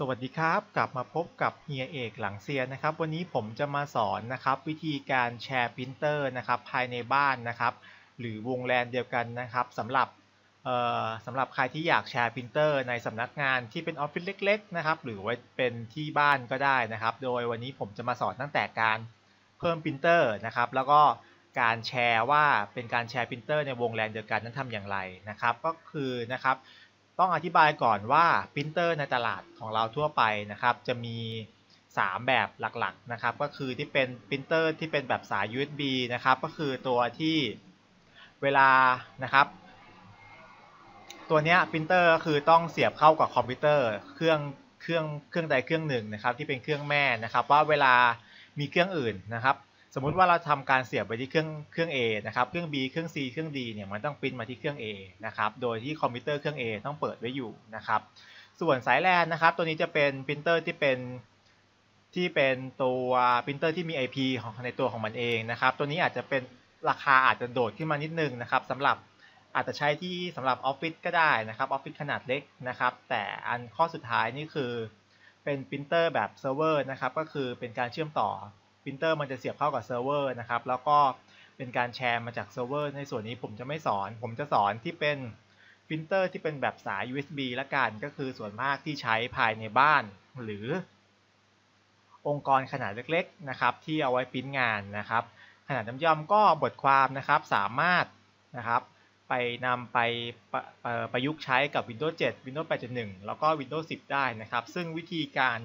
สวัสดีครับ กลับมาพบกับเฮียเอกหลังเซียนะครับ วันนี้ผมจะมาสอนนะครับวิธีการแชร์พิมพ์เตอร์นะครับภายในบ้านนะครับ หรือวงแลนเดียวกันนะครับสำหรับเอ่อสำหรับใครที่อยากแชร์พิมพ์เตอร์ในสำนักงานที่เป็นออฟฟิศเล็ก ๆ นะครับ หรือไว่าเป็นที่บ้านก็ได้นะครับ โดยวันนี้ผมจะมาสอนตั้งแต่การเพิ่มพิมพ์เตอร์นะครับ แล้วก็การแชร์ว่าเป็นการแชร์พิมพ์เตอร์ในวงแลนเดียวกันนั้นทำอย่างไรนะครับ ก็คือนะครับ ต้องอธิบายก่อนว่าพิมพ์เตอร์ในตลาดของเราทั่วไปนะครับ จะมี 3 แบบหลักๆนะครับ ก็คือที่เป็นพิมพ์เตอร์ที่เป็นแบบสาย USB นะครับ ก็คือตัวที่เวลานะครับ ตัวนี้พิมพ์เตอร์ก็คือต้องเสียบเข้ากับคอมพิวเตอร์เครื่องเครื่องเครื่องใดเครื่องหนึ่งนะครับ ที่เป็นเครื่องแม่นะครับ ว่าเวลามีเครื่องอื่นนะครับ สมมุติว่าเราทำการเสียบไปที่เครื่องเครื่อง A นะครับเครื่อง B เครื่อง C เครื่อง D เนี่ยมันต้องปริ้นมาที่เครื่อง A นะครับโดยที่คอมพิวเตอร์เครื่อง A ต้องเปิดไว้อยู่นะครับส่วนสายแลนนะครับตัวนี้จะเป็นปรินเตอร์ที่เป็นที่เป็นตัวปรินเตอร์ที่มี IP ของในตัวของมันเองนะครับตัวนี้อาจจะเป็นราคาอาจจะโดดขึ้นมานิดนึงนะครับสำหรับอาจจะใช้ที่สำหรับออฟฟิศก็ได้นะครับออฟฟิศขนาดเล็กนะครับแต่อันข้อสุดท้ายนี่คือเป็นปรินเตอร์แบบเซิร์ฟเวอร์นะครับก็คือเป็นการเชื่อมต่อ ปรินเตอร์มันจะเสียบเข้ากับเซิร์ฟเวอร์นะครับ แล้วก็เป็นการแชร์มาจากเซิร์ฟเวอร์ในส่วนนี้ผมจะไม่สอน ผมจะสอนที่เป็นปรินเตอร์ที่เป็นแบบสาย USB ละกัน ก็คือส่วนมากที่ใช้ภายในบ้าน หรือ องค์กรขนาดเล็กๆนะครับ ที่เอาไว้ปริ้นงานนะครับ ขนาดน้ำย่อมก็บทความนะครับสามารถนะครับไปนำไปประประยุกต์ใช้กับ Windows 7 Windows 8.1 แล้วก็ Windows 10 ได้นะครับ ซึ่งวิธีการ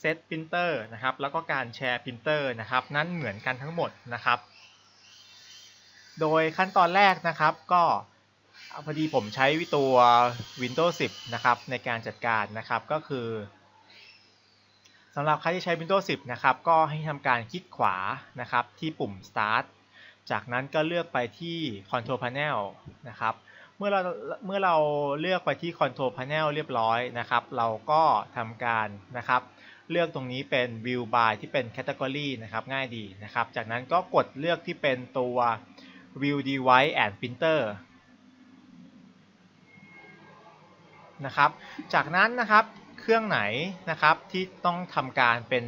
เซตพิมพ์เตอร์นะครับแล้วก็การแชร์พิมพ์เตอร์นะครับนั่นเหมือนกันทั้งหมดนะครับ โดยขั้นตอนแรกนะครับก็พอดีผมใช้ตัว Windows 10 นะครับในการจัดการนะครับก็คือสำหรับใครที่ใช้ Windows 10 นะครับก็ให้ทำการคลิกขวานะครับที่ปุ่ม Start จากนั้นก็เลือกไปที่ Control Panel นะครับเมื่อเราเมื่อเราเลือกไปที่ Control Panel เรียบร้อยนะครับ เราก็ทำการนะครับ เลือกตรงนี้เป็น View by ที่เป็น Category นะครับง่ายดีนะครับ จากนั้นก็กดเลือกที่เป็นตัว View Device and Printer นะครับ จากนั้นนะครับเครื่องไหนนะครับที่ต้องทำการเป็น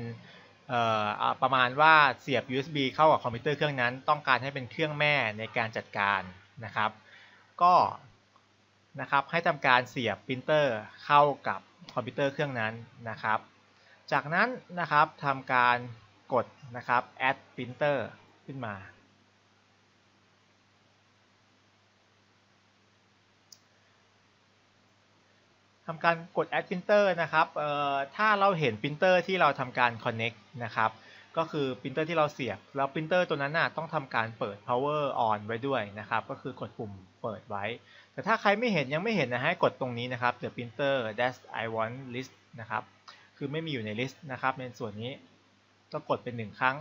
ประมาณว่าเสียบ USB เข้ากับคอมพิวเตอร์เครื่องนั้น ต้องการให้เป็นเครื่องแม่ในการจัดการนะครับ ก็นะครับให้ทำการเสียบปรินเตอร์เข้ากับคอมพิวเตอร์เครื่องนั้นนะครับ จากนั้นนะครับทำการกดนะครับ add printer ขึ้นมา ทำการกด add printer นะครับถ้าเราเห็น printer ที่เราทำการ connect นะครับ ก็คือ printer ที่เราเสียบ แล้ว printer ตัวนั้นน่ะต้องทำการเปิด power on ไว้ด้วยนะครับ ก็คือกดปุ่มเปิดไว้ แต่ถ้าใครไม่เห็นยังไม่เห็นนะให้กดตรงนี้นะครับ the printer dash I want list นะครับ คือไม่มีอยู่ใน list นะครับในส่วนนี้ก็กดเป็นหนึ่งครั้ง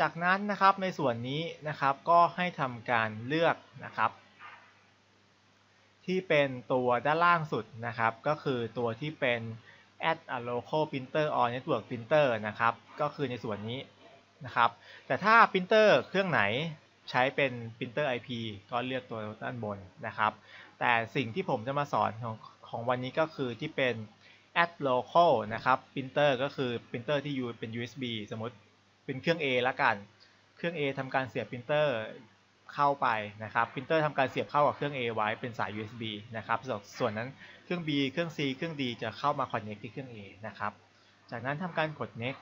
จากนั้นนะครับในส่วนนี้นะครับก็ให้ทำการเลือกนะครับ ที่เป็นตัวด้านล่างสุดนะครับ ก็คือตัวที่เป็น add a local printer or network printer นะครับ ก็คือในส่วนนี้นะครับ แต่ถ้า printer เครื่องไหนใช้เป็น printer IP ก็เลือกตัวด้านบนนะครับ แต่สิ่งที่ผมจะมาสอนของของวันนี้ก็คือที่เป็น add local นะครับ printer ก็คือ printer ที่อยู่เป็น USB สมมติเป็นเครื่อง A ละกัน เครื่อง A ทำการเสียบ printer เข้าไปนะครับพิมพ์เตอร์ทำการเสียบเข้ากับเครื่อง A ไว้เป็นสาย USB นะครับ ส่วนนั้นเครื่อง B เครื่อง C เครื่อง D จะเข้ามา connect ที่เครื่อง A นะครับ จากนั้นทำการกด next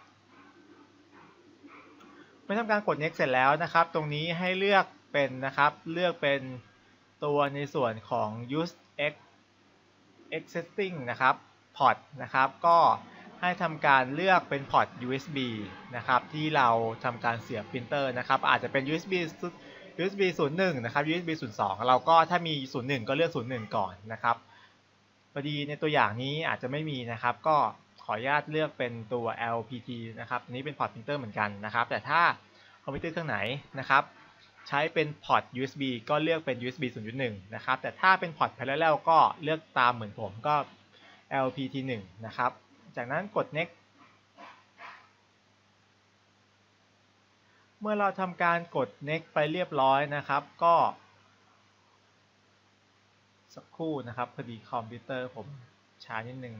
เมื่อทำการกด next เสร็จแล้วนะครับ ตรงนี้ให้เลือกเป็นนะครับ เลือกเป็นตัวในส่วนของ use x existing นะครับ port นะครับ ก็ให้ทำการเลือกเป็นพอร์ต USB นะครับ ที่เราทำการเสียบพิมพ์เตอร์นะครับ อาจจะเป็น USB USB 01 นะครับ USB 02 เราก็ถ้ามี 01 ก็เลือก 01 ก่อนนะครับพอดีในตัวอย่างนี้อาจจะไม่มีนะครับ ก็ขออนุญาตเลือกเป็นตัว LPT นะครับนี้เป็นพอร์ตพิมพ์เตอร์เหมือนกันนะครับ แต่ถ้าคอมพิวเตอร์เครื่องไหนนะครับ ใช้เป็นพอร์ต USB ก็เลือกเป็น USB 0.1 นะครับ แต่ถ้าเป็นพอร์ต parallel ก็เลือกตามเหมือนผมก็ LPT 1 นะครับ จากนั้นกด next เมื่อเราทำการกด next ไปเรียบร้อยนะครับ ก็ สักครู่นะครับ พอดีคอมพิวเตอร์ผมช้านิดนึง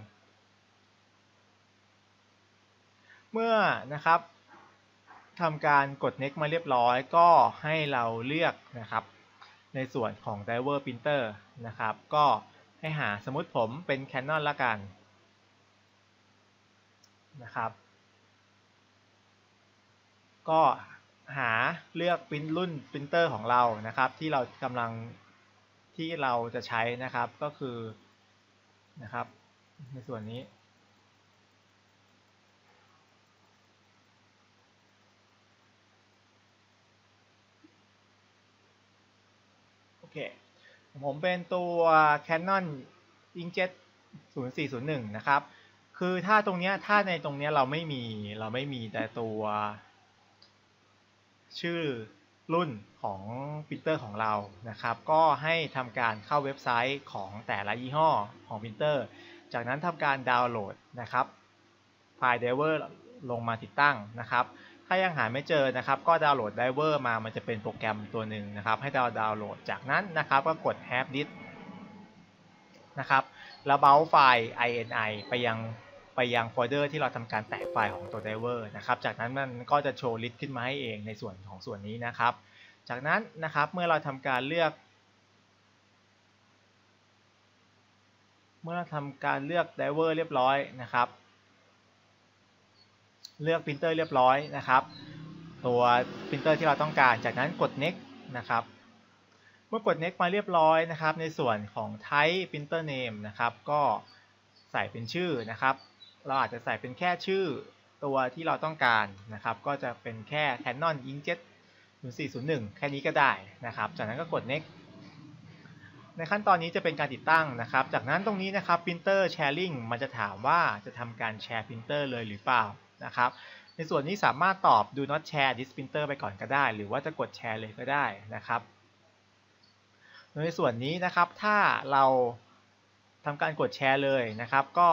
เมื่อนะครับทำการกด next มาเรียบร้อย ก็ให้เราเลือกนะครับ ในส่วนของ driver printer นะครับ ก็ ให้หาสมมติผมเป็น Canon ละกันนะครับ ก็หาเลือกปริ้นรุ่นปรินเตอร์ของเรานะครับ ที่เรากำลังที่เราจะใช้นะครับก็คือนะครับ ในส่วนนี้โอเค ผมเป็นตัว Canon Inkjet 0401 นะครับ คือถ้าตรงเนี้ยถ้าในตรงเนี้ยเราไม่มีเราไม่มีแต่ตัว ชื่อรุ่นของปรินเตอร์ของเรานะครับ ก็ให้ทำการเข้าเว็บไซต์ของแต่ละยี่ห้อของปรินเตอร์ จากนั้นทำการดาวน์โหลดนะครับไฟล์ Driver ลงมาติดตั้งนะครับ ถ้ายังหาไม่เจอนะครับ ก็ดาวน์โหลด Driver มา มันจะเป็นโปรแกรมตัวหนึ่งนะครับ ให้เราดาวน์โหลด จากนั้นนะครับ ก็กด Have Disk นะครับแล้วเบราไฟล์ ini ไปยังไปยังโฟลเดอร์ที่เราทำการแตะไฟล์ของตัว driver นะครับ จากนั้นมันก็จะโชว์ลิสต์ขึ้นมาให้เองในส่วนของส่วนนี้นะครับ จากนั้นนะครับเมื่อเราทำการเลือก เมื่อเราทำการเลือก driver เรียบร้อยนะครับ เลือก printer เรียบร้อยนะครับ ตัว printer ที่เราต้องการจากนั้นกด next นะครับเมื่อกด next มาเรียบร้อยนะครับ ในส่วนของ type printer name นะครับก็ใส่เป็นชื่อนะครับ เราอาจจะใส่เป็นแค่ชื่อตัวที่เราต้องการนะครับ ก็จะเป็นแค่ Canon Inkjet 0401 แค่นี้ก็ได้นะครับ จากนั้นก็กด next ในขั้นตอนนี้จะเป็นการติดตั้งนะครับ จากนั้นตรงนี้นะครับ printer sharing มันจะถามว่าจะทำการแชร์ printer เลยหรือเปล่า นะครับ ในส่วนนี้สามารถตอบ do not share this printer ไปก่อนก็ได้ หรือว่าจะกดแชร์เลยก็ได้นะครับ ในส่วนนี้นะครับถ้าเราทำการกดแชร์เลยนะครับ ก็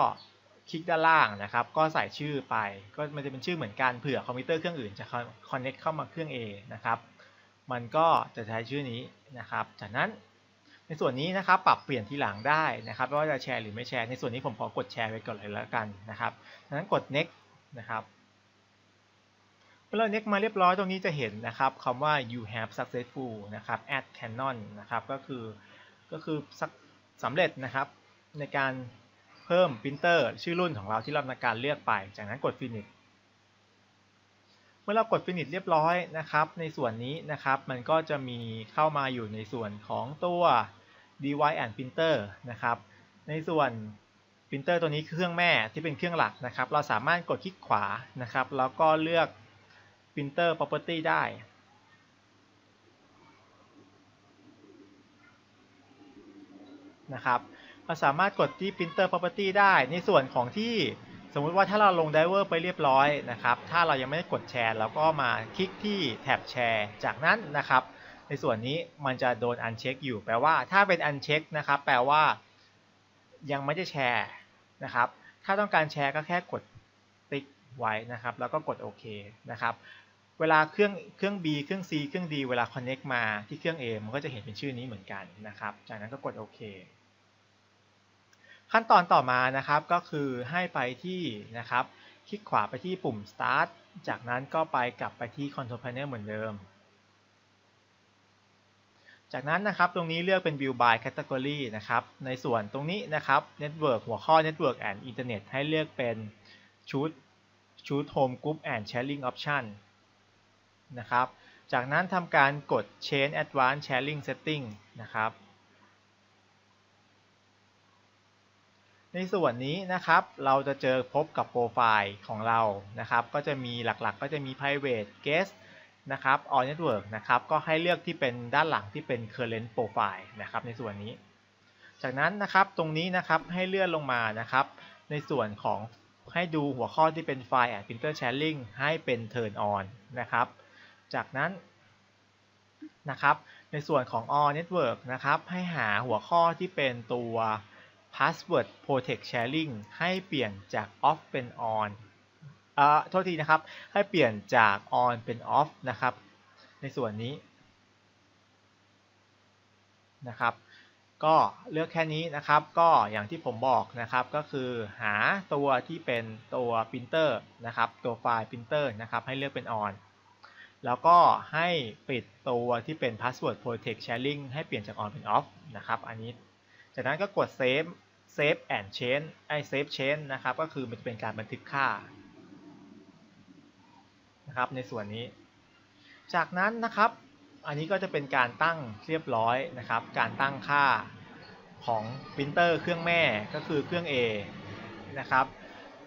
คลิกด้านล่างนะครับ ก็ใส่ชื่อไป ก็มันจะเป็นชื่อเหมือนกันเผื่อคอมพิวเตอร์เครื่องอื่นจะ connect เข้ามาเครื่อง A นะครับ มันก็จะใช้ชื่อนี้นะครับ จากนั้นในส่วนนี้นะครับ ปรับเปลี่ยนทีหลังได้นะครับว่าจะแชร์หรือไม่แชร์ ในส่วนนี้ผมขอกดแชร์ไว้ก่อนเลยแล้วกันนะครับ จากนั้นกด next นะครับเมื่อเรา next มาเรียบร้อยตรงนี้จะเห็นนะครับคำว่า you have successful นะครับ add Canon นะครับก็คือก็คือสำเร็จนะครับในการเพิ่มปรินเตอร์ชื่อรุ่นของเราที่เราทำการเลือกไป จากนั้นกด finish เมื่อเรากด finish เรียบร้อยนะครับ ในส่วนนี้นะครับมันก็จะมีเข้ามาอยู่ในส่วนของตัว device and printer นะครับ ในส่วน ปรินเตอร์ตัวนี้คือเครื่องแม่ที่เป็นเครื่องหลักนะครับ เราสามารถกดคลิกขวานะครับ แล้วก็เลือก printer property ได้ นะครับเราสามารถกดที่ printer property ได้ ในส่วนของที่สมมุติว่าถ้าเราลง driver ไปเรียบร้อยนะครับ ถ้าเรายังไม่ได้กดแชร์เราก็มาคลิกที่แท็บแชร์ จากนั้นนะครับ ในส่วนนี้มันจะโดน uncheck อยู่ แปลว่าถ้าเป็น uncheck นะครับ แปลว่า ยังไม่ได้แชร์นะครับ ถ้าต้องการแชร์ก็แค่กดติ๊กไว้นะครับ แล้วก็กดโอเคนะครับ เวลาเครื่องเครื่อง B เครื่อง C เครื่อง D เวลา connect มาที่เครื่อง A มันก็จะเห็นเป็นชื่อนี้เหมือนกันนะครับ จากนั้นก็กดโอเคขั้นตอนต่อมานะครับก็คือให้ไปที่นะครับ คลิกขวาไปที่ปุ่ม start จากนั้นก็ไปกลับไปที่ control panel เหมือนเดิม จากนั้นนะครับตรงนี้เลือกเป็น view by category นะครับ ในส่วนตรงนี้นะครับ network หัวข้อ network and internet ให้เลือกเป็น choose choose home group and sharing option นะครับ จากนั้นทำการกด change advanced sharing setting นะครับ ในส่วนนี้นะครับ เราจะเจอพบกับโปรไฟล์ของเรานะครับ ก็จะมีหลักๆก็จะมี private guest นะครับ all network นะครับก็ให้เลือกที่เป็นด้านหลังที่เป็น current profile นะครับในส่วนนี้ จากนั้นนะครับตรงนี้นะครับให้เลื่อนลงมานะครับ ในส่วนของให้ดูหัวข้อที่เป็นไฟล์ and printer sharing ให้เป็น turn on นะครับ จากนั้นนะครับในส่วนของ all network นะครับให้หาหัวข้อที่เป็นตัว password protect sharing ให้เปลี่ยนจาก off เป็น on อ่อโทษทีนะครับ ให้เปลี่ยนจาก on เป็น off นะครับ ในส่วนนี้นะครับ ก็เลือกแค่นี้นะครับ ก็อย่างที่ผมบอกนะครับ ก็คือหาตัวที่เป็นตัวปรินเตอร์นะครับ ตัวไฟล์ปรินเตอร์นะครับ ให้เลือกเป็น on แล้วก็ให้ปิดตัวที่เป็น password protect sharing ให้เปลี่ยนจาก on เป็น off นะครับ อันนี้ จากนั้นก็กด save save and change ไอ้ save change นะครับ ก็คือมันจะเป็นการบันทึกค่า นะครับในส่วนนี้ จากนั้นนะครับอันนี้ก็จะเป็นการตั้งเรียบร้อยนะครับ การตั้งค่าของปรินเตอร์เครื่องแม่ก็คือเครื่อง A นะครับ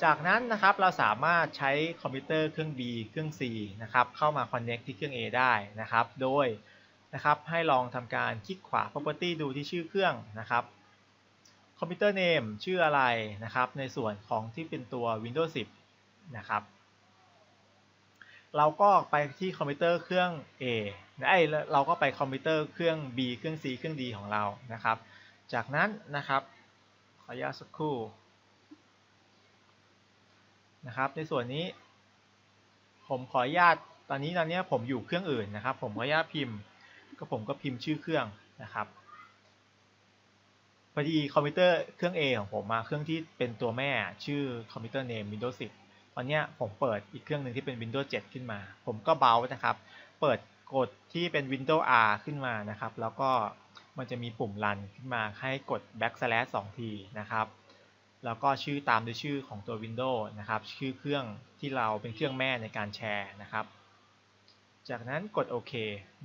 จากนั้นนะครับเราสามารถใช้คอมพิวเตอร์เครื่อง B เครื่อง C นะครับเข้ามา Connect ที่เครื่อง A ได้นะครับ โดยนะครับให้ลองทำการคลิกขวา Property ดูที่ชื่อเครื่องนะครับคอมพิวเตอร์ Name ชื่ออะไรนะครับ ในส่วนของที่เป็นตัว Windows 10 นะครับ เราก็ไปที่คอมพิวเตอร์เครื่อง A นะไอเราก็ไปคอมพิวเตอร์เครื่อง B เครื่อง C เครื่อง D ของเรานะครับ จากนั้นนะครับขออนุญาตสักครู่นะครับ ในส่วนนี้ ผมขออนุญาตตอนนี้ตอนนี้ผมอยู่เครื่องอื่นนะครับ ผมขออนุญาตพิมพ์ ก็ผมก็พิมพ์ชื่อเครื่องนะครับพอดีคอมพิวเตอร์เครื่อง A ของผมมาเครื่องที่เป็นตัวแม่ชื่อคอมพิวเตอร์เนม Windows 10 ตอนนี้ผมเปิดอีกเครื่องหนึ่งที่เป็น Windows 7 ขึ้นมา ผมก็เบาส์นะครับ เปิดกดที่เป็น Windows R ขึ้นมานะครับ แล้วก็มันจะมีปุ่มรันขึ้นมาให้กด backslash 2ทีนะครับ แล้วก็ชื่อตามด้วยชื่อของตัว Windows นะครับ ชื่อเครื่องที่เราเป็นเครื่องแม่ในการแชร์นะครับ จากนั้นกดโอเค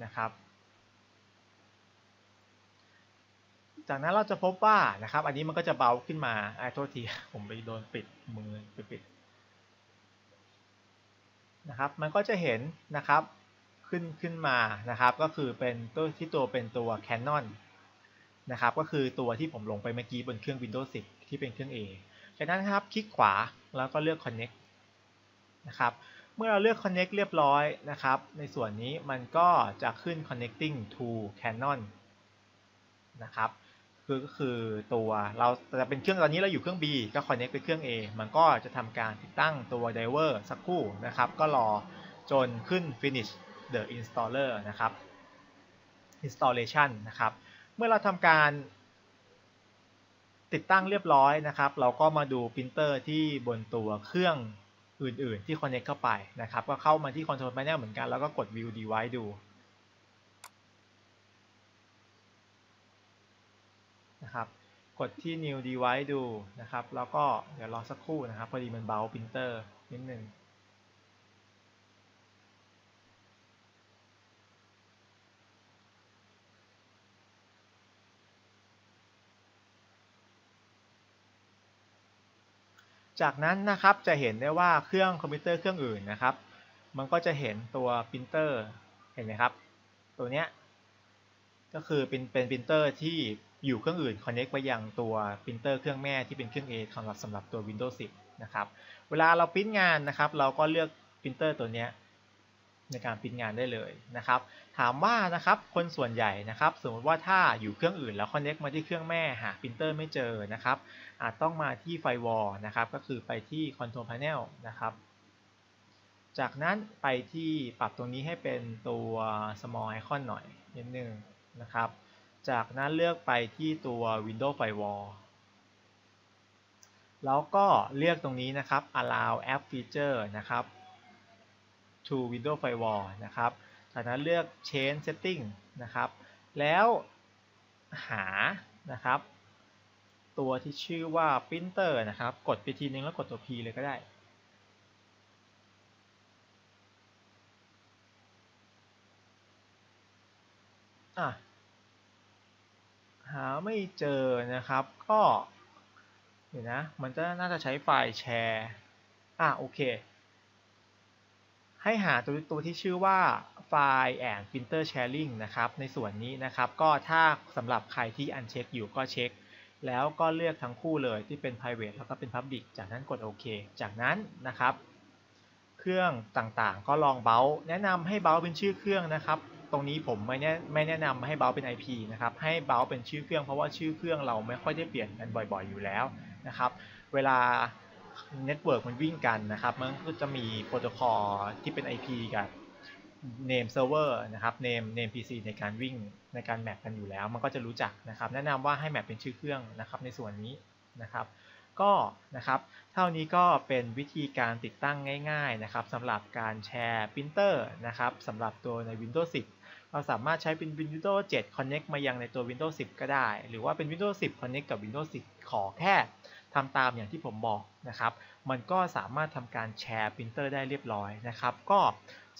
นะครับจากนั้นเราจะพบว่านะครับ อันนี้มันก็จะเบาขึ้นมาไอ้โทษที ผมไปโดนปิดมือไปปิด นะครับ มันก็จะเห็นนะครับขึ้นขึ้นมานะครับ ก็คือเป็นตัวที่ตัวเป็นตัว Canon นะครับ ก็คือตัวที่ผมลงไปเมื่อกี้บนเครื่อง Windows 10 ที่เป็นเครื่อง A จากนั้นครับคลิกขวาแล้วก็เลือก Connect นะครับ เมื่อเราเลือก Connect เรียบร้อยนะครับ ในส่วนนี้มันก็จะขึ้น Connecting to Canon นะครับ คือก็คือตัวเราจะเป็นเครื่องตอนนี้เราอยู่เครื่อง B ก็ connect ไปเครื่อง A มันก็จะทำการติดตั้งตัว driver สักครู่นะครับ ก็รอจนขึ้น finish the installer นะครับ installation นะครับ เมื่อเราทำการติดตั้งเรียบร้อยนะครับ เราก็มาดูปรินเตอร์ที่บนตัวเครื่องอื่น ๆ ที่ connect เข้าไปนะครับ ก็เข้ามาที่ control panel เหมือนกัน แล้วก็กด view device ดูนะครับ กดที่ new device ดูนะครับ แล้วก็เดี๋ยวรอสักครู่นะครับ พอดีมันเบาปรินเตอร์นิดนึงจากนั้นนะครับจะเห็นได้ว่าเครื่องคอมพิวเตอร์เครื่องอื่นนะครับ มันก็จะเห็นตัวปรินเตอร์เห็นไหมครับ ตัวเนี้ยก็คือเป็นเป็นปรินเตอร์ที่ อยู่เครื่องอื่น connect ไปยังตัวปรินเตอร์เครื่องแม่ที่เป็นเครื่อง A สำหรับสำหรับตัว Windows 10 นะครับ เวลาเราพิมพ์งานนะครับ เราก็เลือกปรินเตอร์ตัวนี้ในการพิมพ์งานได้เลยนะครับ ถามว่านะครับคนส่วนใหญ่นะครับ สมมติว่าถ้าอยู่เครื่องอื่นแล้ว connect มาที่เครื่องแม่หาปรินเตอร์ไม่เจอนะครับ อาจต้องมาที่ไฟวอลนะครับ ก็คือไปที่ Control Panel นะครับจากนั้นไปที่ปรับตรงนี้ให้เป็นตัว small icon หน่อยนิดนึงนะครับ จากนั้นเลือกไปที่ตัว Windows Firewall แล้วก็เลือกตรงนี้นะครับ allow app feature นะครับ to Windows Firewall นะครับ จากนั้นเลือก change setting นะครับ แล้วหานะครับ ตัวที่ชื่อว่า printer นะครับ กดไปทีนึงแล้วกดตัว P เลยก็ได้อะ หาไม่เจอนะครับ ก็เดี๋ยวนะ มันจะน่าจะใช้ไฟล์แชร์อะโอเค ให้หาตัวตัวที่ชื่อว่าไฟล์ and printer sharing นะครับ ในส่วนนี้นะครับ ก็ถ้าสำหรับใครที่อันเช็คอยู่ก็เช็ค แล้วก็เลือกทั้งคู่เลยที่เป็น private แล้วก็เป็น public จากนั้นกดโอเค จากนั้นนะครับ เครื่องต่างๆ ก็ลองเบาแนะนำให้เบาเป็นชื่อเครื่องนะครับ ตรงนี้ผมไม่แนะไม่แนะนำให้เบาเป็น IP นะครับ ให้เบาเป็นชื่อเครื่องเพราะว่าชื่อเครื่องเราไม่ค่อยได้เปลี่ยนกันบ่อยๆอยู่แล้วนะครับ เวลาเน็ตเวิร์กมันวิ่งกันนะครับ มันก็จะมีโปรโตคอลที่เป็น IP กับ name server นะครับ name name PC ในการวิ่งในการแมปกันอยู่แล้ว มันก็จะรู้จักนะครับ แนะนำว่าให้แมปเป็นชื่อเครื่องนะครับในส่วนนี้นะครับ ก็นะครับ เท่านี้ก็เป็นวิธีการติดตั้งง่าย ๆ นะครับสำหรับการแชร์ปรินเตอร์นะครับสำหรับตัวใน Windows 10 เราสามารถใช้เป็น Windows 7 Connect มายังในตัว Windows 10 ก็ได้ หรือว่าเป็น Windows 10 Connect กับ Windows 10 ขอแค่ทำตามอย่างที่ผมบอกนะครับ มันก็สามารถทำการแชร์ปรินเตอร์ได้เรียบร้อยนะครับ ก็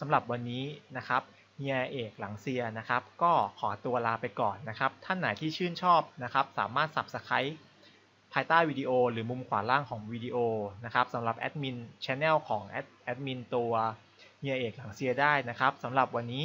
สำหรับวันนี้นะครับเฮียเอกหลังเซียนะครับ ก็ขอตัวลาไปก่อนนะครับ ท่านไหนที่ชื่นชอบนะครับ สามารถ Subscribe ภายใต้วิดีโอหรือมุมขวาล่างของวิดีโอนะครับสำหรับแอดมินช anel ของแอดแอดมินตัวเฮียเอกหลังเซียได้นะครับสำหรับวันนี้